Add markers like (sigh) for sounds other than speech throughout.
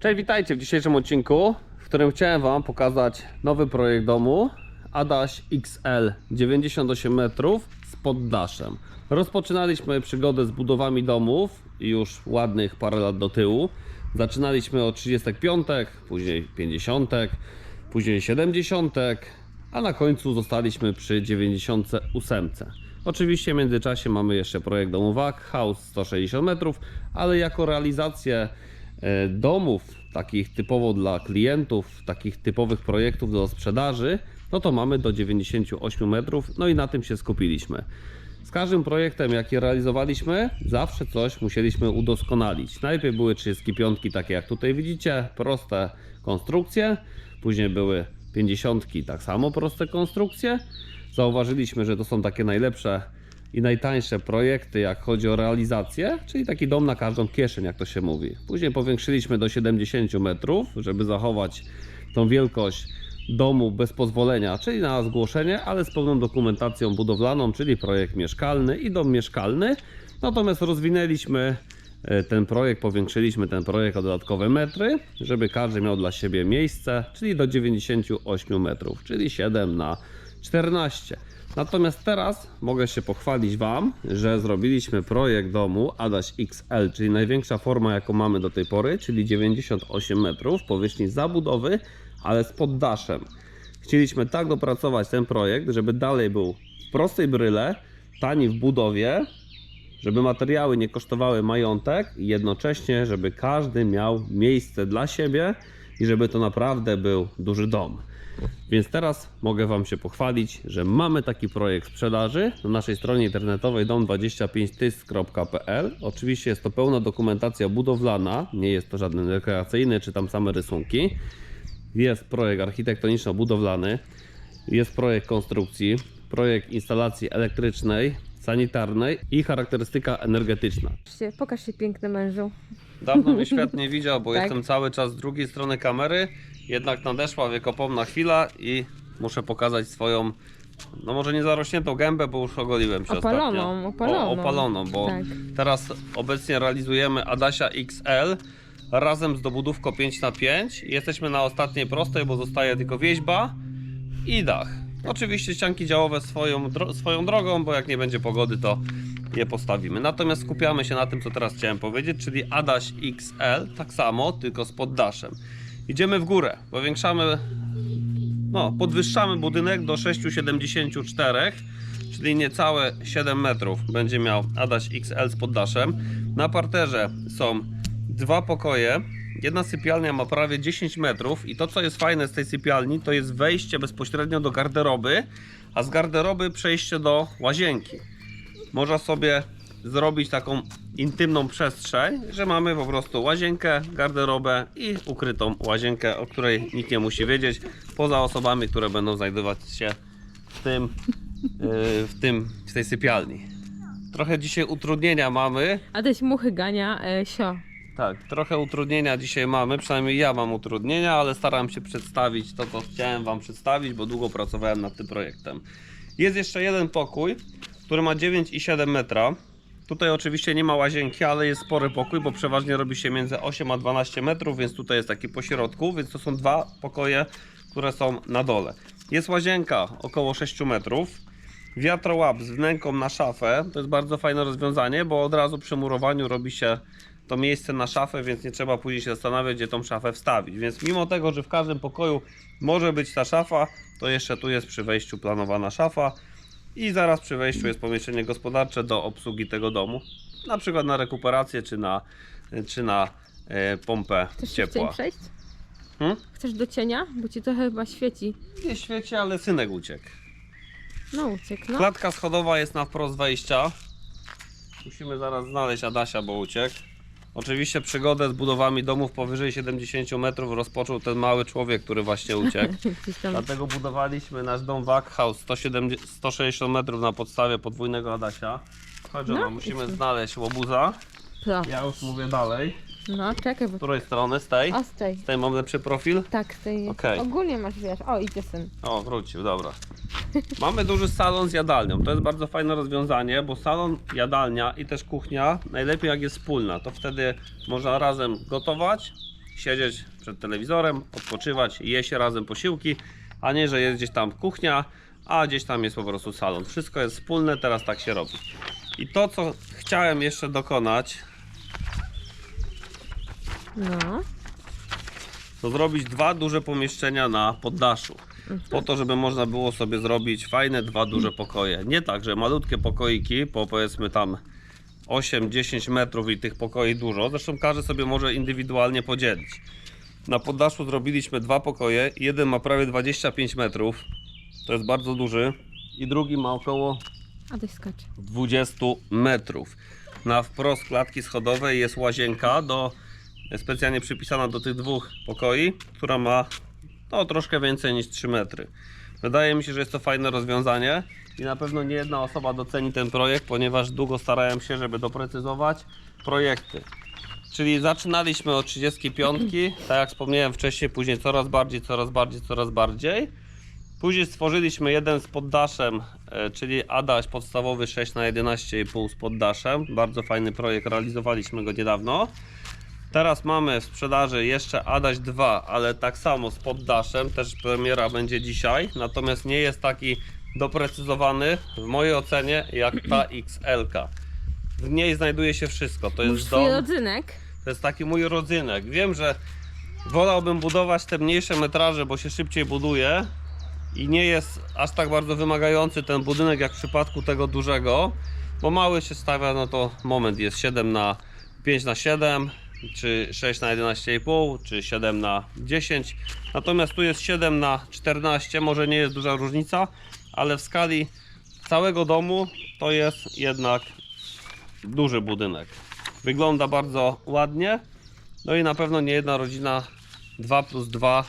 Cześć, witajcie w dzisiejszym odcinku, w którym chciałem Wam pokazać nowy projekt domu Adaś XL 98 metrów z poddaszem. Rozpoczynaliśmy przygodę z budowami domów już ładnych parę lat do tyłu. Zaczynaliśmy od 35, później 50, później 70, a na końcu zostaliśmy przy 98. Oczywiście w międzyczasie mamy jeszcze projekt domu WAK, House 160 metrów, ale jako realizację domów, takich typowo dla klientów, takich typowych projektów do sprzedaży, no to mamy do 98 metrów, no i na tym się skupiliśmy. Z każdym projektem, jaki realizowaliśmy, zawsze coś musieliśmy udoskonalić. Najpierw były 35, takie jak tutaj widzicie, proste konstrukcje, później były 50, tak samo proste konstrukcje. Zauważyliśmy, że to są takie najlepsze i najtańsze projekty, jak chodzi o realizację, czyli taki dom na każdą kieszeń, jak to się mówi. Później powiększyliśmy do 70 metrów, żeby zachować tą wielkość domu bez pozwolenia, czyli na zgłoszenie, ale z pełną dokumentacją budowlaną, czyli projekt mieszkalny i dom mieszkalny. Natomiast rozwinęliśmy e, ten projekt, powiększyliśmy ten projekt o dodatkowe metry, żeby każdy miał dla siebie miejsce, czyli do 98 metrów, czyli 7 na 14. Natomiast teraz mogę się pochwalić Wam, że zrobiliśmy projekt domu Adaś XL, czyli największa forma jaką mamy do tej pory, czyli 98 metrów powierzchni zabudowy, ale z poddaszem. Chcieliśmy tak dopracować ten projekt, żeby dalej był w prostej bryle, tani w budowie, żeby materiały nie kosztowały majątek i jednocześnie, żeby każdy miał miejsce dla siebie i żeby to naprawdę był duży dom. Więc teraz mogę Wam się pochwalić, że mamy taki projekt sprzedaży na naszej stronie internetowej dom25tys.pl. Oczywiście jest to pełna dokumentacja budowlana, nie jest to żaden rekreacyjny czy tam same rysunki. Jest projekt architektoniczno-budowlany, jest projekt konstrukcji, projekt instalacji elektrycznej, sanitarnej i charakterystyka energetyczna. Się- Pokaż się piękny mężu. Dawno mnie (laughs) świat nie widział, bo Tak. jestem cały czas z drugiej strony kamery. Jednak nadeszła wiekopomna chwila i muszę pokazać swoją, no może nie zarośniętą gębę, bo już ogoliłem się Opaloną, ostatnio. opaloną. O, opaloną, bo Tak. teraz obecnie realizujemy Adasia XL razem z dobudówką 5x5. Jesteśmy na ostatniej prostej, bo zostaje tylko wieźba i dach. Oczywiście ścianki działowe swoją, dro- swoją drogą, bo jak nie będzie pogody, to je postawimy. Natomiast skupiamy się na tym, co teraz chciałem powiedzieć, czyli Adaś XL, tak samo, tylko z poddaszem. Idziemy w górę, powiększamy, no, podwyższamy budynek do 6,74, czyli niecałe 7 metrów będzie miał Adaś XL z poddaszem. Na parterze są dwa pokoje. Jedna sypialnia ma prawie 10 metrów i to co jest fajne z tej sypialni to jest wejście bezpośrednio do garderoby, a z garderoby przejście do łazienki. Można sobie zrobić taką intymną przestrzeń, że mamy po prostu łazienkę, garderobę i ukrytą łazienkę, o której nikt nie musi wiedzieć, poza osobami, które będą znajdować się w tym, yy, w tym, w tej sypialni. Trochę dzisiaj utrudnienia mamy, Adaś muchy gania, e, sio. tak, trochę utrudnienia dzisiaj mamy, przynajmniej ja mam utrudnienia, ale staram się przedstawić to, co chciałem Wam przedstawić, bo długo pracowałem nad tym projektem. Jest jeszcze jeden pokój, który ma 9,7 metra. Tutaj oczywiście nie ma łazienki, ale jest spory pokój, bo przeważnie robi się między 8 a 12 metrów, więc tutaj jest taki pośrodku, więc to są dwa pokoje, które są na dole. Jest łazienka około 6 metrów. Wiatrołap z wnęką na szafę. To jest bardzo fajne rozwiązanie, bo od razu przy murowaniu robi się to miejsce na szafę, więc nie trzeba później się zastanawiać, gdzie tą szafę wstawić. Więc mimo tego, że w każdym pokoju może być ta szafa, to jeszcze tu jest przy wejściu planowana szafa i zaraz przy wejściu jest pomieszczenie gospodarcze do obsługi tego domu. Na przykład na rekuperację czy na, czy na e, pompę Chcesz ciepła. przejść? Hmm? Chcesz do cienia? Bo ci to chyba świeci. Nie świeci, ale synek uciekł. No uciekł, no. Klatka schodowa jest na wprost wejścia. Musimy zaraz znaleźć Adasia, bo uciekł. Oczywiście przygodę z budowami domów powyżej 70 metrów rozpoczął ten mały człowiek, który właśnie uciekł. (laughs) Dlatego budowaliśmy nasz dom Wack House 170, 160 metrów na podstawie podwójnego Adasia. Chodź, No, musimy znaleźć łobuza. Co? Ja już mówię dalej. No, czekaj, bo... Z której strony? Z tej? O, z tej. Z tej mam lepszy profil? Tak, z tej. Okej. Ogólnie masz, wiesz. O, idzie syn. O, wrócił, dobra. Mamy duży salon z jadalnią. To jest bardzo fajne rozwiązanie, bo salon, jadalnia i też kuchnia najlepiej jak jest wspólna. To wtedy można razem gotować, siedzieć przed telewizorem, odpoczywać, jeść razem posiłki, a nie, że jest gdzieś tam kuchnia, a gdzieś tam jest po prostu salon. Wszystko jest wspólne, teraz tak się robi. I to, co chciałem jeszcze dokonać, No. to zrobić dwa duże pomieszczenia na poddaszu. Po to, żeby można było sobie zrobić fajne dwa duże pokoje. Nie tak, że malutkie pokoiki, po powiedzmy tam 8-10 metrów i tych pokoi dużo. Zresztą każdy sobie może indywidualnie podzielić. Na poddaszu zrobiliśmy dwa pokoje. Jeden ma prawie 25 metrów. To jest bardzo duży. I drugi ma około Adaś skacze. 20 metrów. Na wprost klatki schodowej jest łazienka do, specjalnie przypisana do tych dwóch pokoi, która ma no, troszkę więcej niż 3 metry. Wydaje mi się, że jest to fajne rozwiązanie i na pewno nie jedna osoba doceni ten projekt, ponieważ długo starałem się, żeby doprecyzować projekty. Czyli zaczynaliśmy od 35, (clears throat) tak jak wspomniałem wcześniej, później coraz bardziej, coraz bardziej, coraz bardziej. Później stworzyliśmy jeden z poddaszem, e, czyli Adaś podstawowy 6 na 11,5 z poddaszem. Bardzo fajny projekt, realizowaliśmy go niedawno. Teraz mamy w sprzedaży jeszcze Adaś 2, ale tak samo z poddaszem, też premiera będzie dzisiaj. Natomiast nie jest taki doprecyzowany w mojej ocenie jak ta (clears throat) XL-ka. W niej znajduje się wszystko. To jest dom, rodzynek. to jest taki mój rodzynek. Wiem, że wolałbym budować te mniejsze metraże, bo się szybciej buduje i nie jest aż tak bardzo wymagający ten budynek jak w przypadku tego dużego, bo mały się stawia, no to moment jest 7 na 5 na 7 czy 6 na 11,5 czy 7 na 10 natomiast tu jest 7 na 14 może nie jest duża różnica ale w skali całego domu to jest jednak duży budynek wygląda bardzo ładnie no i na pewno nie jedna rodzina 2 plus 2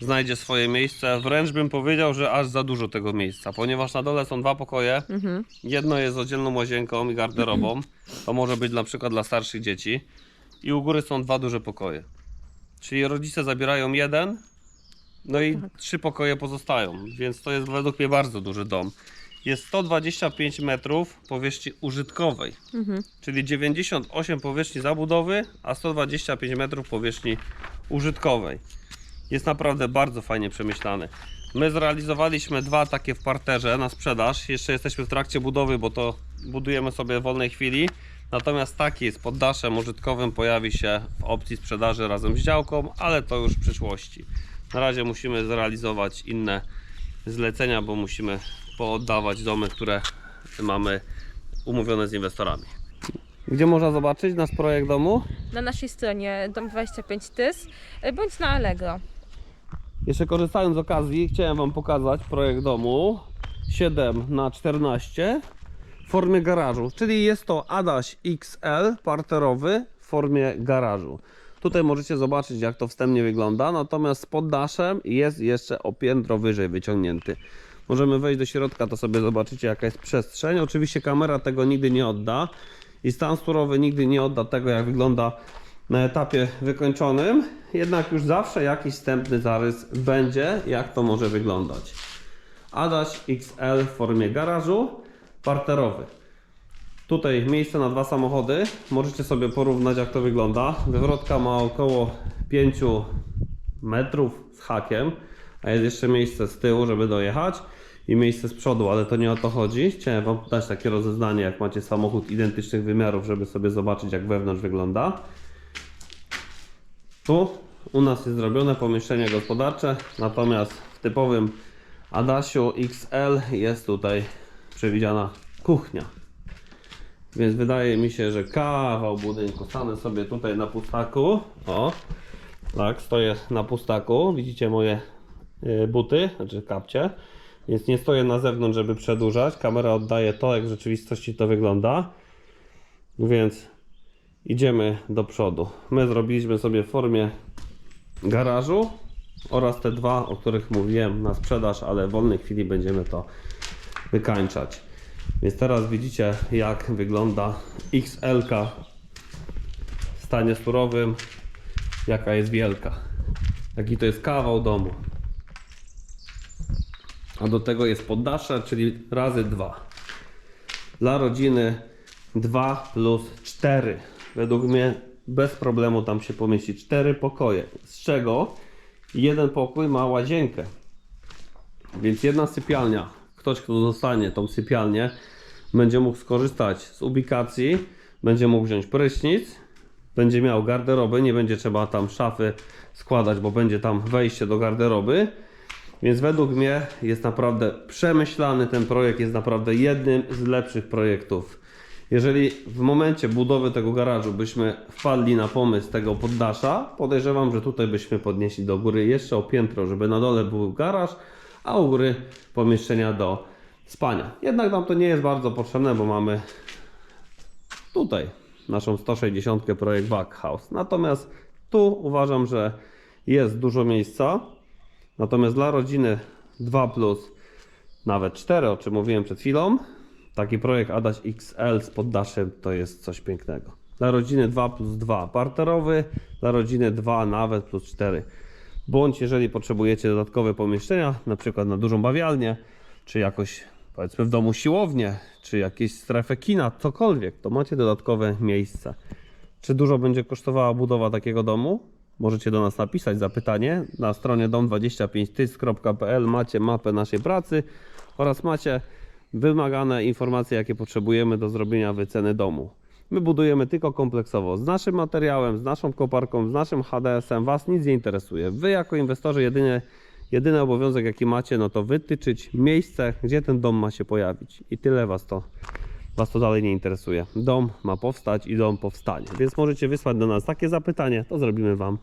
znajdzie swoje miejsce. Wręcz bym powiedział, że aż za dużo tego miejsca, ponieważ na dole są dwa pokoje. Mhm. Jedno jest z oddzielną łazienką i garderobą. To może być na przykład dla starszych dzieci. I u góry są dwa duże pokoje. Czyli rodzice zabierają jeden, no i trzy pokoje pozostają, więc to jest według mnie bardzo duży dom. Jest 125 metrów powierzchni użytkowej, Mhm. czyli 98 powierzchni zabudowy, a 125 metrów powierzchni użytkowej. Jest naprawdę bardzo fajnie przemyślany. My zrealizowaliśmy dwa takie w parterze na sprzedaż. Jeszcze jesteśmy w trakcie budowy, bo to budujemy sobie w wolnej chwili. Natomiast taki z poddaszem użytkowym pojawi się w opcji sprzedaży razem z działką, ale to już w przyszłości. Na razie musimy zrealizować inne zlecenia, bo musimy pooddawać domy, które mamy umówione z inwestorami. Gdzie można zobaczyć nasz projekt domu? Na naszej stronie dom25 tys y, bądź na Allegro. Jeszcze korzystając z okazji, chciałem Wam pokazać projekt domu 7 na 14 formie garażu, czyli jest to Adaś XL parterowy w formie garażu. Tutaj możecie zobaczyć jak to wstępnie wygląda, natomiast z poddaszem jest jeszcze o piętro wyżej wyciągnięty. Możemy wejść do środka, to sobie zobaczycie jaka jest przestrzeń. Oczywiście kamera tego nigdy nie odda i stan surowy nigdy nie odda tego jak wygląda na etapie wykończonym, jednak już zawsze jakiś wstępny zarys będzie, jak to może wyglądać. Adaś XL w formie garażu, parterowy. Tutaj miejsce na dwa samochody. Możecie sobie porównać jak to wygląda. Wywrotka ma około 5 metrów z hakiem, a jest jeszcze miejsce z tyłu, żeby dojechać i miejsce z przodu, ale to nie o to chodzi. Chciałem Wam dać takie rozeznanie, jak macie samochód identycznych wymiarów, żeby sobie zobaczyć jak wewnątrz wygląda. Tu u nas jest zrobione pomieszczenie gospodarcze, natomiast w typowym Adasiu XL jest tutaj przewidziana kuchnia. Więc wydaje mi się, że kawał budynku. Stanę sobie tutaj na pustaku. O, tak, stoję na pustaku. Widzicie moje y, buty, znaczy kapcie. Więc nie stoję na zewnątrz, żeby przedłużać. Kamera oddaje to, jak w rzeczywistości to wygląda. Więc idziemy do przodu. My zrobiliśmy sobie w formie garażu oraz te dwa, o których mówiłem na sprzedaż, ale w wolnej chwili będziemy to wykańczać. Więc teraz widzicie jak wygląda XL w stanie surowym, jaka jest wielka. Jaki to jest kawał domu. A do tego jest poddasze, czyli razy dwa. Dla rodziny 2 plus 4. Według mnie bez problemu tam się pomieści. Cztery pokoje, z czego jeden pokój ma łazienkę. Więc jedna sypialnia, ktoś kto dostanie tą sypialnię, będzie mógł skorzystać z ubikacji, będzie mógł wziąć prysznic, będzie miał garderobę, nie będzie trzeba tam szafy składać, bo będzie tam wejście do garderoby. Więc według mnie jest naprawdę przemyślany ten projekt, jest naprawdę jednym z lepszych projektów. Jeżeli w momencie budowy tego garażu byśmy wpadli na pomysł tego poddasza, podejrzewam, że tutaj byśmy podnieśli do góry jeszcze o piętro, żeby na dole był garaż, a u góry pomieszczenia do spania. Jednak nam to nie jest bardzo potrzebne, bo mamy tutaj naszą 160 projekt Backhouse. Natomiast tu uważam, że jest dużo miejsca. Natomiast dla rodziny 2 plus nawet 4, o czym mówiłem przed chwilą, taki projekt Adaś XL z poddaszem to jest coś pięknego. Dla rodziny 2 plus 2 parterowy, dla rodziny 2 nawet plus 4. Bądź jeżeli potrzebujecie dodatkowe pomieszczenia, na przykład na dużą bawialnię, czy jakoś powiedzmy w domu siłownię, czy jakieś strefę kina, cokolwiek, to macie dodatkowe miejsce. Czy dużo będzie kosztowała budowa takiego domu? Możecie do nas napisać zapytanie. Na stronie dom25tys.pl macie mapę naszej pracy oraz macie wymagane informacje, jakie potrzebujemy do zrobienia wyceny domu. My budujemy tylko kompleksowo z naszym materiałem, z naszą koparką, z naszym HDS-em. Was nic nie interesuje. Wy jako inwestorzy jedynie, jedyny obowiązek jaki macie, no to wytyczyć miejsce, gdzie ten dom ma się pojawić. I tyle Was to Was to dalej nie interesuje. Dom ma powstać i dom powstanie. Więc możecie wysłać do nas takie zapytanie, to zrobimy Wam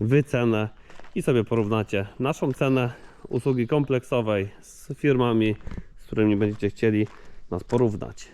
wycenę i sobie porównacie naszą cenę usługi kompleksowej z firmami, z którymi będziecie chcieli nas porównać.